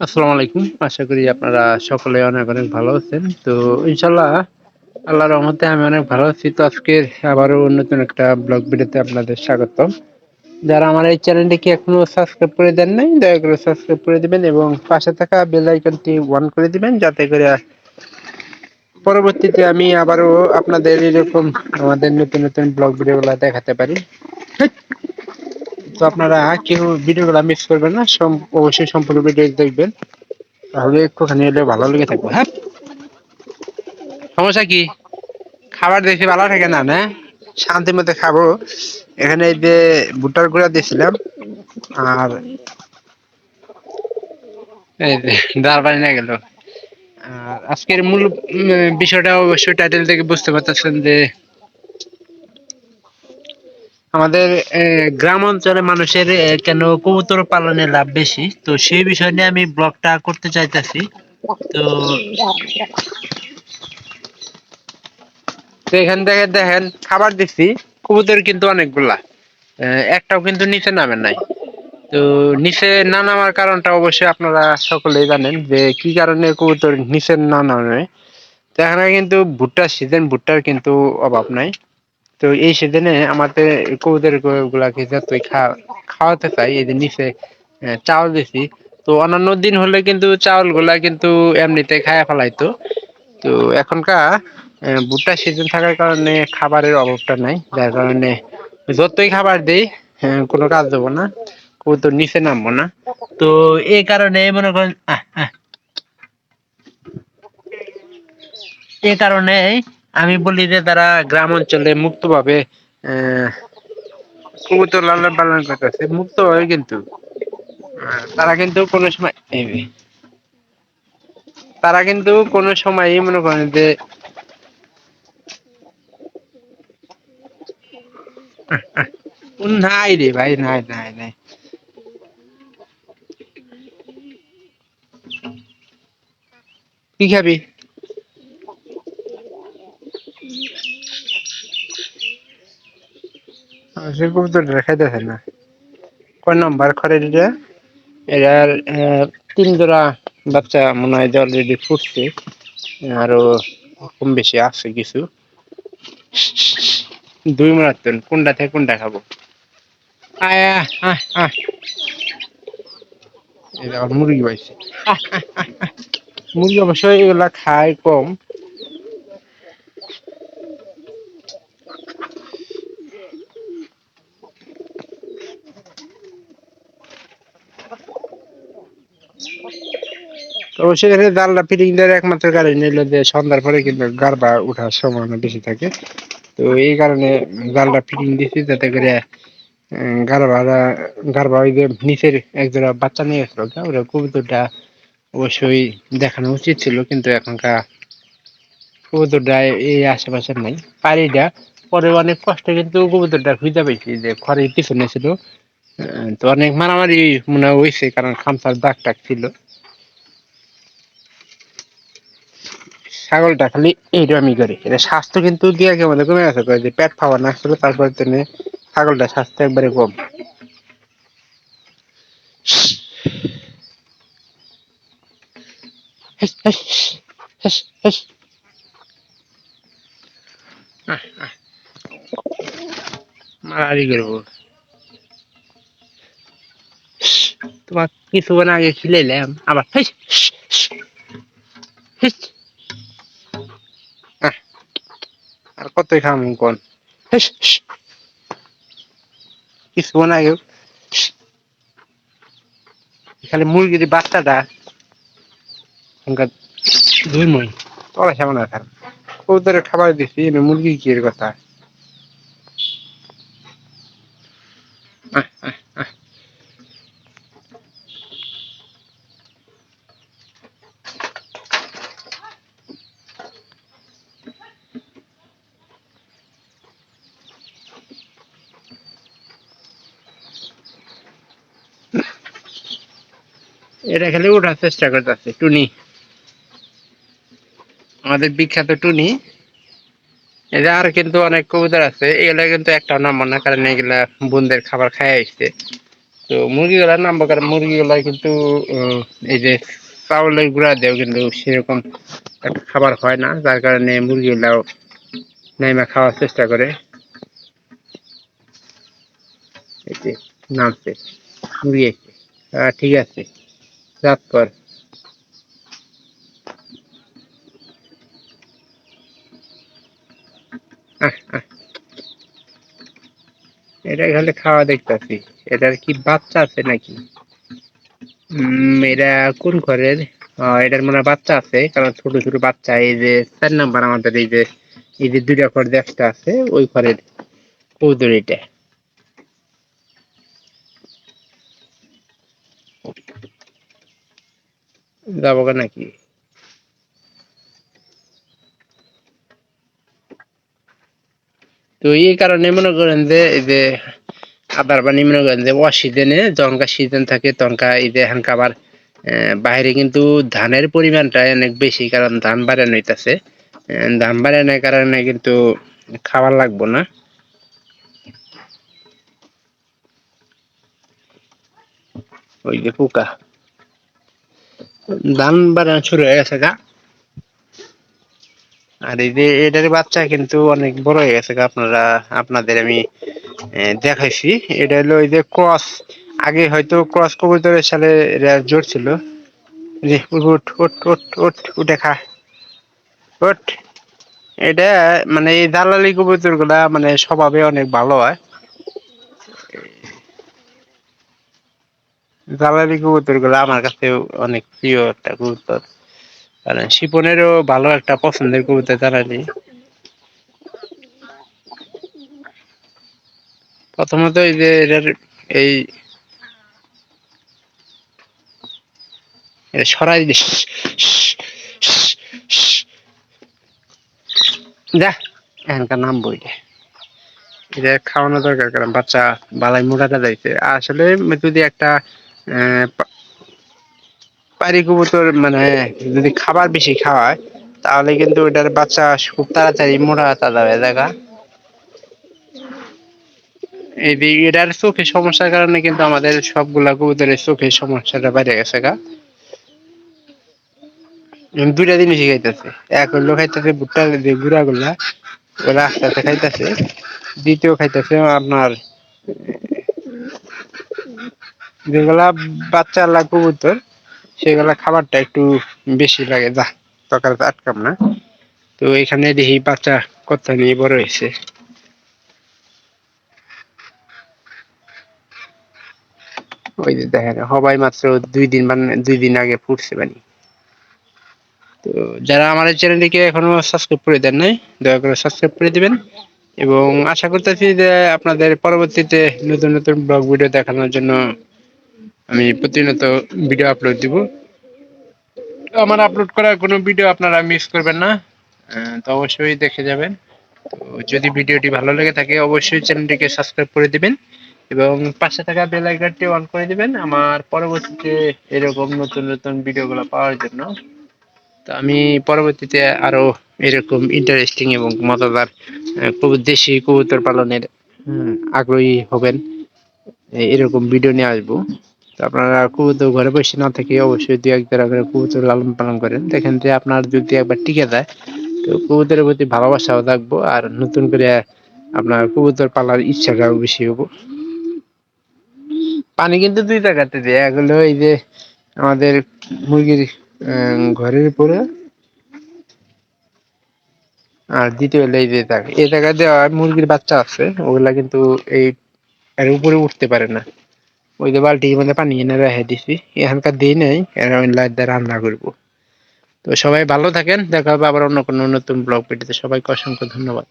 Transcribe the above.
আসসালামু আলাইকুম। আশা করি আপনারা সকলে অনেক অনেক ভালো আছেন। তো ইনশাল্লাহ আল্লাহর রহমতে আমি অনেক ভালো আছি। তো আজকের আবারও নতুন একটা ব্লগ ভিডিওতে আপনাদের স্বাগত যারা আমার এই চ্যানেলটিকে এখনও সাবস্ক্রাইব করে দেন নাই, দয়া করে সাবস্ক্রাইব করে দিবেন এবং পাশে থাকা বেল আইকনটি অন করে দিবেন যাতে করে পরবর্তীতে আমি আবারও আপনাদের এরকম আমাদের নতুন নতুন ব্লগ ভিডিওগুলো দেখাতে পারি। তো আপনারা কেউ ভিডিওগুলো মিস করবেন না অবশ্যই সম্পূর্ণ ভিডিও দেখবেন। তাহলে একটুখানি এলে ভালো লেগে থাকবে হ্যাঁ? সমস্যা কি? খাবার দেখে ভালো থাকে না না? শান্তির মধ্যে খাব। এখানে এই যে ভুট্টার গুঁড়া দিয়েছিলাম, আর দাঁড় না গেল। আর আজকের মূল বিষয়টা অবশ্যই টাইটেল থেকে বুঝতে পারতেছেন যে আমাদের গ্রাম অঞ্চলে মানুষের কেন কবুতর পালনে লাভ বেশি? তো সেই বিষয় নিয়ে আমি ব্লগটা করতে চাইতেছি। তো এখান থেকে দেখেন, খাবার দিচ্ছি। কবুতর কিন্তু অনেকগুলা। একটাও কিন্তু নিচে নামে নাই। তো নিচে না নামার কারণটা অবশ্যই আপনারা সকলেই জানেন যে কি কারণে কবুতর নিচে না নামে। তো এখানে কিন্তু ভুট্টার সিজন ভুট্টার কিন্তু অভাব নাই। তো এই সিজনে আমাদের কবুতর গুলাকে যতই খাওয়াতে চাই, এই যে নিচে চাউল দিছি, তো অন্যান্য দিন হলে কিন্তু চাউলগুলা কিন্তু এমনিতে খায়া ফেলাইতো। তো এখনকার ভুট্টা সিজন থাকার কারণে খাবারের অভাবটা নাই, যার কারণে যতই খাবার দেই কোনো কাজ দেবো না, কবুতর নিচে নামবো না। তো এই কারণে মনে করেন এই কারণে আমি বলি যে তারা গ্রাম অঞ্চলে মুক্তভাবে কবুতর লালন পালন করতেছে। মুক্তভাবে কিন্তু তারা কিন্তু কোনো সময় তারা কিন্তু কোনো সময় মনে করেন যে, নাই রে ভাই, নাই নাই নাই। কি খাবি? সে কবুতরটা খাইতেছে না। কয় তিন জোড়া বাচ্চা মনে হয় অলরেডি ফুটছে, আরও কম বেশি আছে কিছু। দুই মারাত্তন কোনটা থেকে কোনটা খাব? মুরগি পাইছে। মুরগি অবশ্যই এগুলা খায় কম। অবশ্যই এখানে জালটা ফিটিং দেওয়ার একমাত্র কারণ হলো যে সন্ধ্যার পরে কিন্তু গারবা ওঠার সম্ভাবনা বেশি থাকে। তো এই কারণে জালটা ফিটিং দিছি যাতে করে গারবারা গারবা ওই যে নিচের একজোড়া বাচ্চা নিয়ে গেছিল ওরা কবুতরটা অবশ্যই দেখানো উচিত ছিল, কিন্তু এখনকার কবুতরটা এই আশেপাশে নাই। পাড়িটা পরে অনেক কষ্টে কিন্তু কবুতরটা খুঁজে পেয়েছি যে খড়ের পিছনে ছিল। তো অনেক মারামারি মনে হয়েছে কারণ খামসার দাগ টাক ছিল। ছাগলটা খালি এইরকমই করে। এটা স্বাস্থ্য কিন্তু দিয়ে কেমন কমে গেছে করে যে পেট খাওয়া না ছিল তারপর তিনি ছাগলটা স্বাস্থ্য একবারে কম। মারারি করব। তোমার কিছুক্ষণ আগে খিলাইলাম আবার আর কতই খাম কোন? কিছুক্ষণ আগে খালি মুরগির বাচ্চাটা দুই মই। তোলা সামনে না খারাপ ওদের খাবার দিছি মুরগি কি কথা? এটা খালি ওঠার চেষ্টা করতেছে, টুনি। আমাদের বিখ্যাত টুনি। এটা আর কিন্তু অনেক কবুতর আছে, এগুলা কিন্তু একটা নাম্বার না, কারণ এগুলা বোনদের খাবার খাই আসছে। তো মুরগিগুলার নাম বকার মুরগিগুলা কিন্তু এই যে চাউলের গুঁড়া দেও কিন্তু সেরকম খাবার হয় না, যার কারণে মুরগিগুলাও নাইমা খাওয়ার চেষ্টা করে। নামছে, মুরগি ঠিক আছে। রাত কর। এটা খালি খাওয়া দেখতাছি। এটার কি বাচ্চা আছে নাকি? এটা কোন ঘরের? এটার মনে বাচ্চা আছে, কারণ ছোট ছোট বাচ্চা। এই যে চার নাম্বার আমাদের এই যে এই যে দুইটা ঘর দেখতে আছে, ওই ঘরের কৌদর যাব নাকি? তো এই কারণে মনে করেন যে, এই যে আবার পানি মনে করেন যে অসিজনে যখনকা সিজন থাকে তখনকা এই যে এখানকা আবার বাইরে কিন্তু ধানের পরিমাণটা অনেক বেশি, কারণ ধান বাড়ানো হইতাছে। ধান বাড়ানোর কারণে কিন্তু খাবার লাগবো না। ওই যে পোকা। ধান বাড়ানো শুরু হয়ে গেছে গা। আর এই যে এটার বাচ্চা কিন্তু অনেক বড় হয়ে গেছে আপনারা, আপনাদের আমি দেখাইছি। এটা হলো যে ক্রস। আগে হয়তো ক্রস কবুতরের সালে এরা জোর ছিল। যে উঠ উঠ উঠ উঠ উঠ খা। উঠ। এটা মানে এই দালালি কবুতরগুলা মানে স্বভাবে অনেক ভালো হয়। দালালি কবুতরগুলা আমার কাছে অনেক প্রিয় একটা কবুতর। কারণ শিপনেরও ভালো একটা পছন্দের কবুতর জ্বালানি। প্রথমত এই যে এটার এই সরাই দিস। যা, এখানকার নাম বইলে এটা খাওয়ানো দরকার, কারণ বাচ্চা বালাই মোটাটা যাইছে। আসলে যদি একটা পারি কবুতর মানে যদি খাবার বেশি খাওয়ায়, তাহলে কিন্তু ওটার বাচ্চা খুব তাড়াতাড়ি মোটা তাজা হয়ে দেখা এটার চোখের সমস্যার কারণে কিন্তু আমাদের সবগুলা কবুতরের চোখের সমস্যাটা বেড়ে গেছে গা। দুইটা জিনিস খাইতেছে। এক হইল খাইতেছে ভুট্টা যে গুড়া গুলা, ওরা আস্তে আস্তে খাইতেছে। দ্বিতীয় খাইতেছে আপনার যেগুলা বাচ্চা আল্লাহ কবুতর সেগুলা খাবারটা একটু বেশি লাগে, যা তকার আটকাম না। তো এখানে দেখি বাচ্চা কত নিয়ে বড় হয়েছে। ওই যে দেখেন সবাই মাত্র দুই দিন মানে দুই দিন আগে ফুটছে বানি। তো যারা আমার চ্যানেলটিকে এখনও সাবস্ক্রাইব করে দেন নাই, দয়া করে সাবস্ক্রাইব করে দিবেন। এবং আশা করতেছি যে আপনাদের পরবর্তীতে নতুন নতুন ব্লগ ভিডিও দেখানোর জন্য আমি প্রতিনিয়ত ভিডিও আপলোড দিব। আমার আপলোড করা কোনো ভিডিও আপনারা মিস করবেন না। তো অবশ্যই দেখে যাবেন। যদি ভিডিওটি ভালো লেগে থাকে, অবশ্যই চ্যানেলটিকে সাবস্ক্রাইব করে দিবেন এবং পাশে থাকা বেল আইকনটি অন করে দিবেন আমার পরবর্তীতে এরকম নতুন নতুন ভিডিওগুলো পাওয়ার জন্য। তো আমি পরবর্তীতে আরও এরকম ইন্টারেস্টিং এবং মজাদার দেশি কবুতর পালনের আগ্রহী হবেন। এরকম ভিডিও নিয়ে আসব। তো আপনারা কবুতর ঘরে বসে না থেকে অবশ্যই দু এক দেড় করে কবুতর লালন পালন করেন। দেখেন যে আপনার যদি একবার টিকে যায়, তো কবুতরের প্রতি ভালোবাসাও থাকব আর নতুন করে আপনার কবুতর পালার ইচ্ছাটাও বেশি হব। পানি কিন্তু দুই জায়গাতে দেয়। এক হলো এই যে আমাদের মুরগির ঘরের উপরে। আর দ্বিতীয় হলো এই যে জায়গা এই জায়গায় দেওয়া মুরগির বাচ্চা আছে, ওগুলা কিন্তু এই এর উপরে উঠতে পারে না। ওই যে বালতির মধ্যে পানি এনে রেখে দিছি। এখানকার দিন নেই লাইট দিয়ে রান্না করব। তো সবাই ভালো থাকেন, দেখা হবে আবার অন্য কোনো নতুন ব্লগ ভিডিওতে। সবাইকে অসংখ্য ধন্যবাদ।